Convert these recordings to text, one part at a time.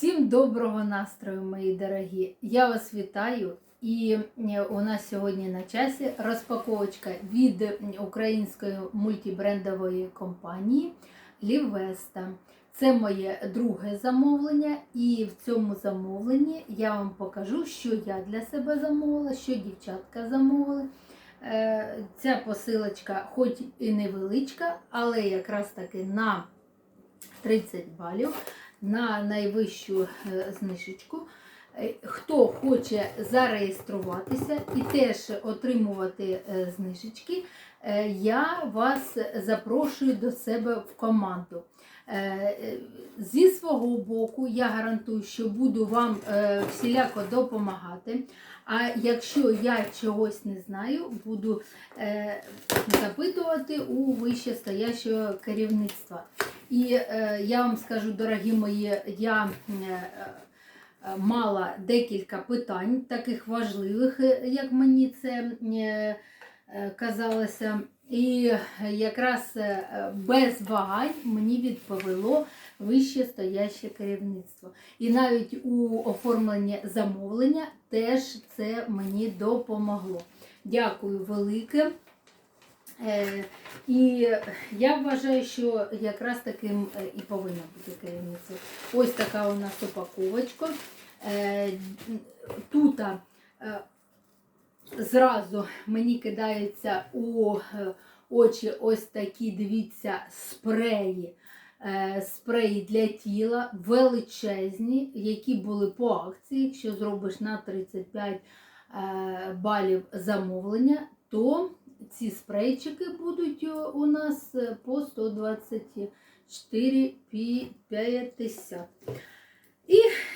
Всім доброго настрою, мої дорогі! Я вас вітаю. І е, у нас сьогодні на часі розпаковочка від української мультибрендової компанії Лівеста. Це моє друге замовлення, і в цьому замовленні я вам покажу, що я для себе замовила, що дівчатка замовили. Е, Ця посилочка, хоч і невеличка, але якраз таки на 30 балів на найвищу е, знижечку. Е, Хто хоче зареєструватися і теж отримувати е, знижечки, я вас запрошую до себе в команду. Е, е, Зі свого боку, я гарантую, що буду вам е, всіляко допомагати. А якщо я чогось не знаю, буду запитувати у вищестоящого керівництва. І я вам скажу, дорогі мої, я мала декілька питань, таких важливих, як мені це казалося. І якраз е, без вагань мені відповіло вище стояще керівництво. І навіть у оформленні замовлення теж це мені допомогло. Дякую велике. Е, І я вважаю, що якраз таким е, і повинно бути керівництво. Ось така у нас упаковочка. Тут е, зразу мені кидаються у е, очі ось такі, дивіться, спреї. Е, Спреї для тіла величезні, які були по акції. Якщо зробиш на 35 е, балів замовлення, то ці спрейчики будуть у нас по 124,50.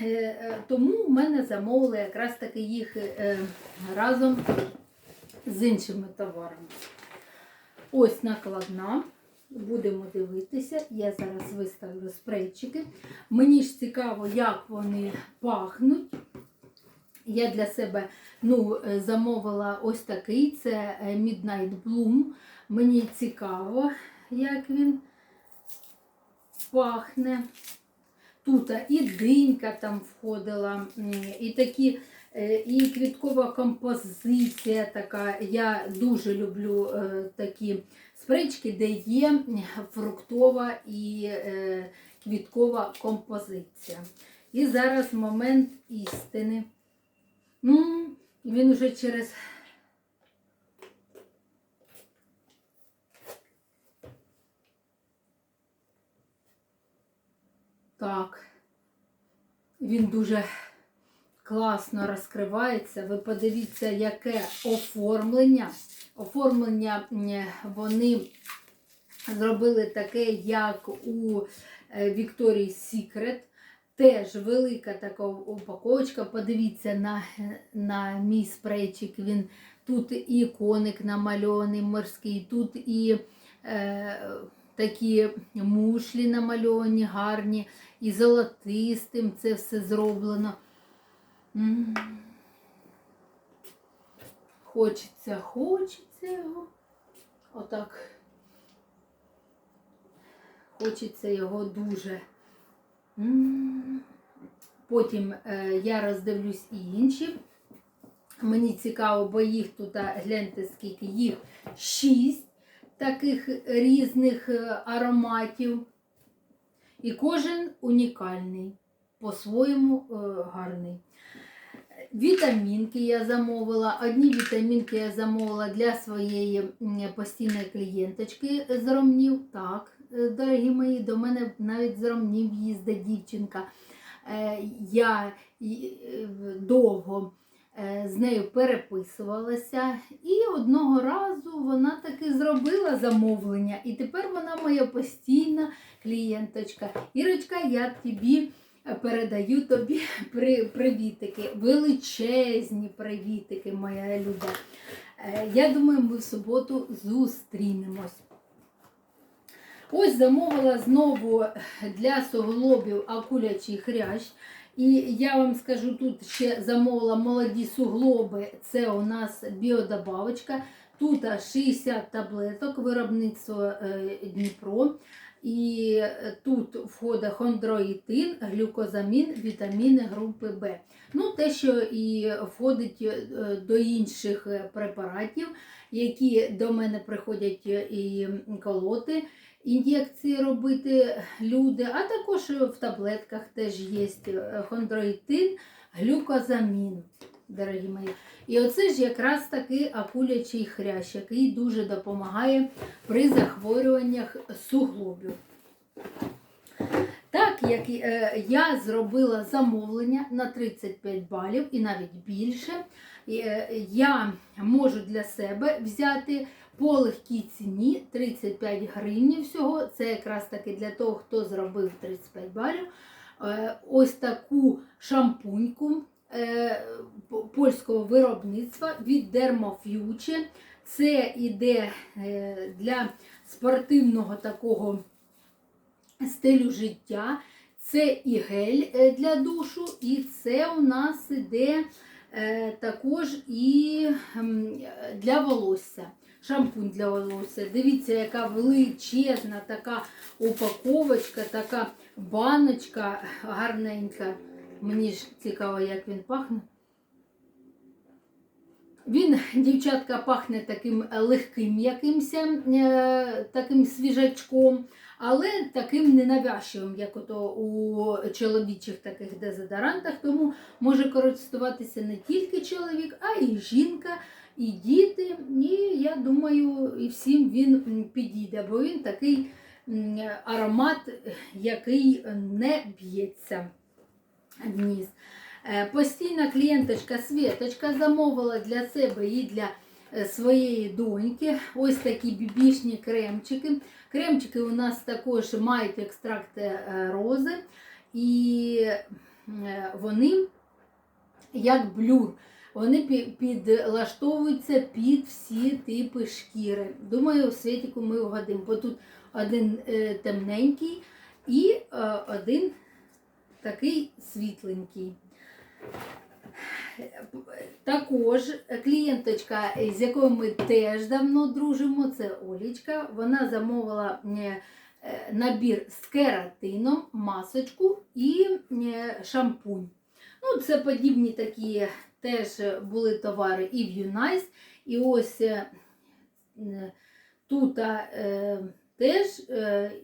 Е, е, тому в мене замовили якраз таки їх е, разом з іншими товарами. Ось накладна. Будемо дивитися. Я зараз виставлю спрейчики. Мені ж цікаво, як вони пахнуть. Я для себе ну, замовила ось такий, це Midnight Bloom. Мені цікаво, як він пахне. Тут і динька там входила, і такі, е, і квіткова композиція така. Я дуже люблю е, такі спрички, де є фруктова і е, квіткова композиція. І зараз момент істини. Ну, він уже через. Так. Він дуже класно розкривається. Ви подивіться, яке оформлення. Оформлення вони зробили таке, як у Victoria's Secret. Теж велика така упаковочка. Подивіться на, на мій спрейчик. Він тут і коник намальований морський, тут і е, такі мушлі намальовані, гарні, і золотистим це все зроблено. Хочеться, хочеться його. Отак. Хочеться його дуже. Потім е, я роздивлюсь і інші. Мені цікаво, бо їх тут, гляньте, скільки їх шість таких різних е, ароматів. І кожен унікальний, по-своєму е, гарний. Вітамінки я замовила. Одні вітамінки я замовила для своєї постійної клієнточки з Ромнів. Так, е, дорогі мої, до мене навіть з Ромнів їздить дівчинка. Я довго з нею переписувалася, і одного разу вона таки зробила замовлення, і тепер вона моя постійна клієнточка. Ірочка, я тобі е, передаю тобі привітики, величезні привітики, моя люба. Е, Я думаю, ми в суботу зустрінемось. Ось замовила знову для суглобів акулячий хрящ. І я вам скажу, тут ще замовила молоді суглоби, це у нас біодобавочка. Тут 60 таблеток, виробництво е, Дніпро. І тут входить хондроїтин, глюкозамін, вітаміни групи Б. Ну, те, що і входить е, до інших препаратів, які до мене приходять е, і колоти, ін'єкції робити люди, а також в таблетках теж є е, хондроїтин, глюкозамін, дорогі мої. І оце ж якраз таки акулячий хрящ, який дуже допомагає при захворюваннях суглобів. Так як е, я зробила замовлення на 35 балів і навіть більше, е, я можу для себе взяти по легкій ціні 35 гривень всього. Це якраз таки для того, хто зробив 35 балів. Е, ось таку шампуньку е, польського виробництва від Dermofuture. Це іде е, для спортивного такого стилю життя. Це і гель для душу, і це у нас іде також і для волосся. Шампунь для волосся. Дивіться, яка величезна така упаковочка, така баночка гарненька. Мені ж цікаво, як він пахне. Він, дівчатка, пахне таким легким якимось, е, таким свіжачком, але таким ненавязчивим, як ото у чоловічих таких дезодорантах. Тому може користуватися не тільки чоловік, а й жінка, і діти. І я думаю, і всім він підійде, бо він такий аромат, який не б'ється в ніс. Е, Постійна клієнточка Світочка замовила для себе і для своєї доньки ось такі бібішні кремчики. Кремчики у нас також мають екстракт е, рози, і е, вони як блюр. Вони підлаштовуються під всі типи шкіри. Думаю, Світіку ми вгодимо, бо тут один е, темненький і е, один такий світленький. Також клієнточка, з якою ми теж давно дружимо, це Олічка. Вона замовила е, е, набір з кератином, масочку і е, шампунь. Ну, це подібні такі теж були товари і в Юнайс. І ось тут теж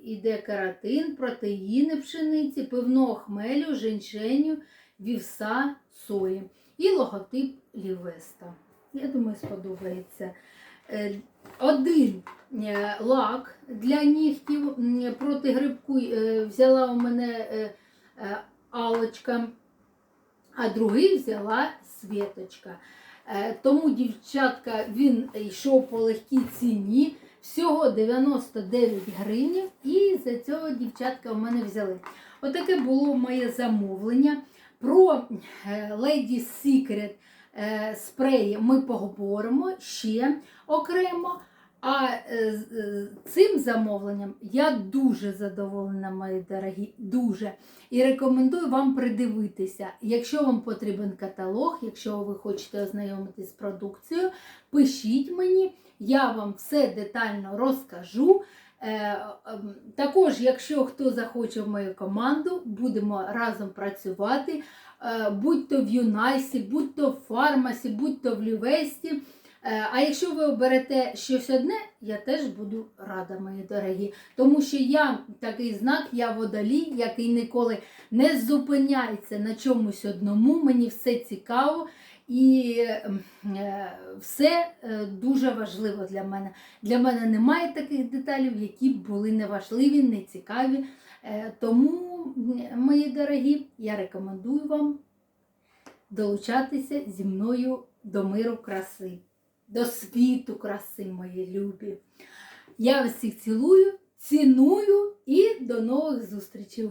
іде каратин, протеїни пшениці, пивного хмелю, женьшеню, вівса, сої. І логотип Лівеста. Я думаю, сподобається. Е, Один е, лак для нігтів проти грибку е, взяла у мене Алочка, а другий взяла Світочка. Тому, дівчатка, він йшов по легкій ціні. Всього 99 гривень, і за цього дівчатка в мене взяли. Отаке було моє замовлення. Про е, Lady Secret е, спреї ми поговоримо ще окремо. А е, цим замовленням я дуже задоволена, мої дорогі, дуже. І рекомендую вам придивитися. Якщо вам потрібен каталог, якщо ви хочете ознайомитись з продукцією, пишіть мені, я вам все детально розкажу. Е, ем, Також, якщо хто захоче в мою команду, будемо разом працювати. Е, Будь то в Юнайсі, будь то в Фармасі, будь то в Лівесті. Е, А якщо ви оберете щось одне, я теж буду рада, мої дорогі. Тому що я такий знак, я водолій, який ніколи не зупиняється на чомусь одному. Мені все цікаво і ем, е, все е, дуже важливо для мене. Для мене немає таких деталей, які б були неважливі, нецікаві. Е, Тому, мої дорогі, я рекомендую вам долучатися зі мною до миру краси, до світу краси, мої любі. Я вас всіх цілую, ціную і до нових зустрічей!